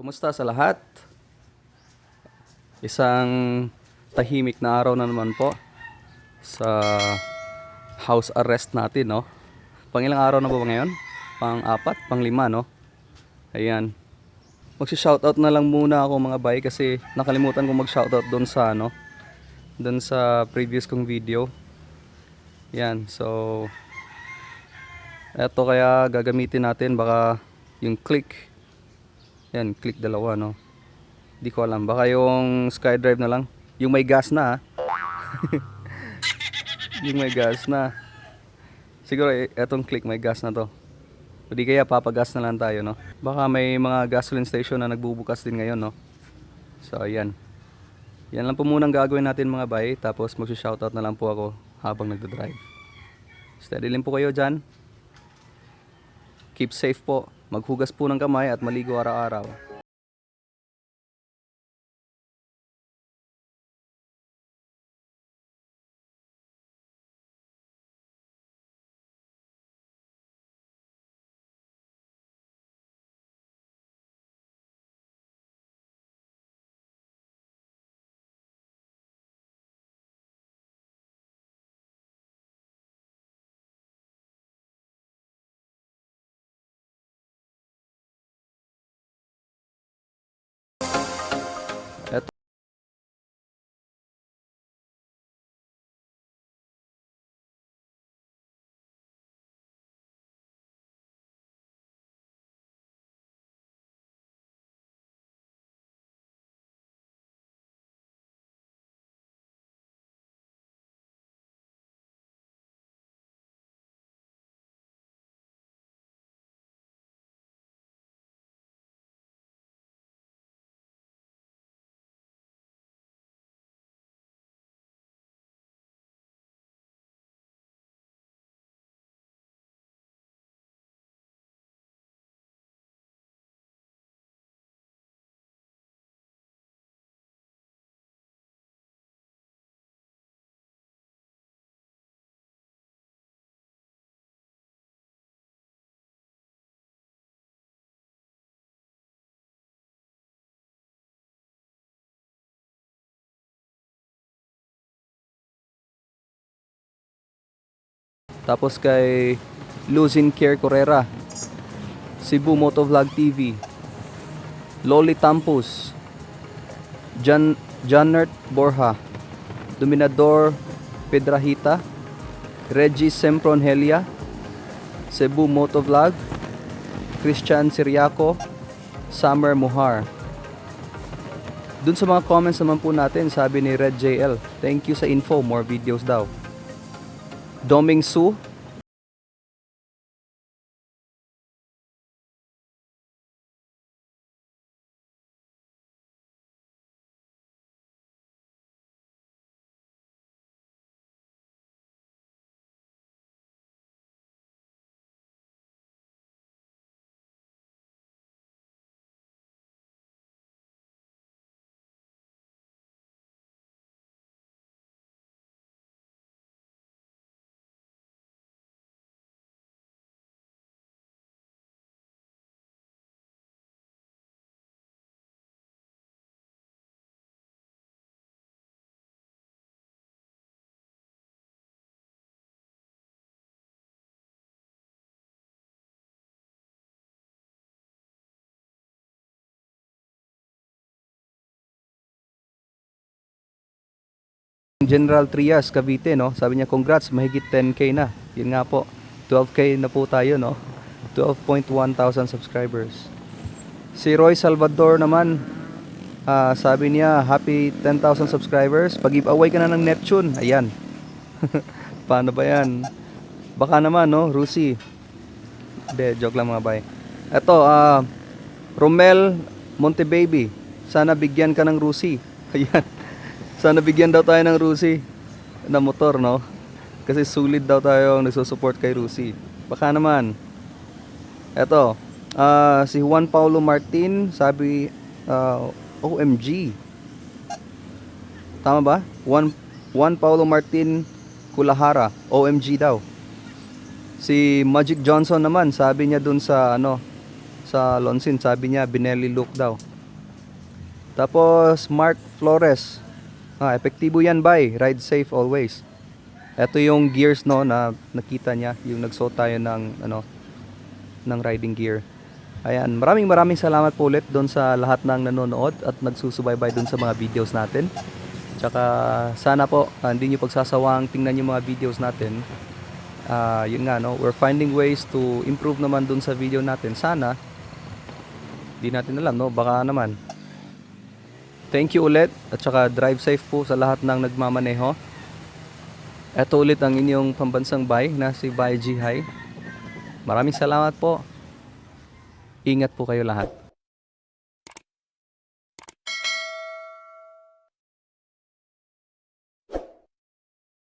Kumusta sa lahat? Isang tahimik na araw na naman po sa house arrest natin, no? Pang ilang araw na ba ba ngayon? Pang apat, pang lima, no? Ayan. Magsi-shoutout na lang muna ako mga bay kasi nakalimutan kong mag-shoutout doon sa ano, doon sa previous kong video. Yan, so eto kaya gagamitin natin baka yung click yan, click dalawa, no? Di ko alam. Baka yung SkyDrive na lang. Yung may gas na, ah. yung may gas na. Siguro, eh, etong click may gas na to. O di kaya papagas na lang tayo, no? Baka may mga gasoline station na nagbubukas din ngayon, no? So, ayan. Yan lang po munang gagawin natin mga bay. Tapos mag-shoutout na lang po ako habang nagdadrive. Steady lang po kayo dyan. Keep safe po. Maghugas po ng kamay at maligo araw-araw. Tapos kay Luzin Care Correra, Cebu Motovlog TV, Loli Tampus, Jan Janert Borja, Dominador Pedrahita, Reggie Sempron Helia, Cebu Motovlog, Christian Siriaco, Summer Muhar. Dun sa mga comments naman po natin, sabi ni Red JL, thank you sa info, more videos daw. Doming Su. General Trias, Cavite, no? Sabi niya, congrats, mahigit 10k na. Yun nga po, 12k na po tayo, no? 12.1 thousand subscribers. Si Roy Salvador naman, ah, sabi niya, happy 10,000 subscribers. Pag-giveaway ka na ng Neptune. Ayan. Paano ba yan? Baka naman, no? Rusi. Hindi, joke lang mga bay. Ito, ah, Romel Montebaby. Sana bigyan ka ng Rusi. Ayan. Sana bigyan daw tayo ng Rusi na motor, no? Kasi sulit daw tayo ang nagsusupport kay Rusi. Baka naman. Eto, ah, si Juan Paulo Martin, sabi, ah, OMG. Tama ba? Juan, Juan Paulo Martin Kulahara, OMG daw. Si Magic Johnson naman, sabi niya dun sa, ano, sa Lonsin, sabi niya, Binelli look daw. Tapos Mark Flores. Ah, epektibo yan, bay. Ride safe always. Ito yung gears no na nakita niya, yung nagsuot tayo ng ano ng riding gear. Ayan, maraming maraming salamat po ulit doon sa lahat ng nanonood at nagsusubaybay doon sa mga videos natin. Tsaka sana po ah, hindi niyo pagsasawang tingnan yung mga videos natin. Ah, yun nga no, we're finding ways to improve naman doon sa video natin. Sana di natin alam no, baka naman. Thank you ulit at saka drive safe po sa lahat ng nagmamaneho. Ito ulit ang inyong pambansang bay na si Bay High. Maraming salamat po. Ingat po kayo lahat.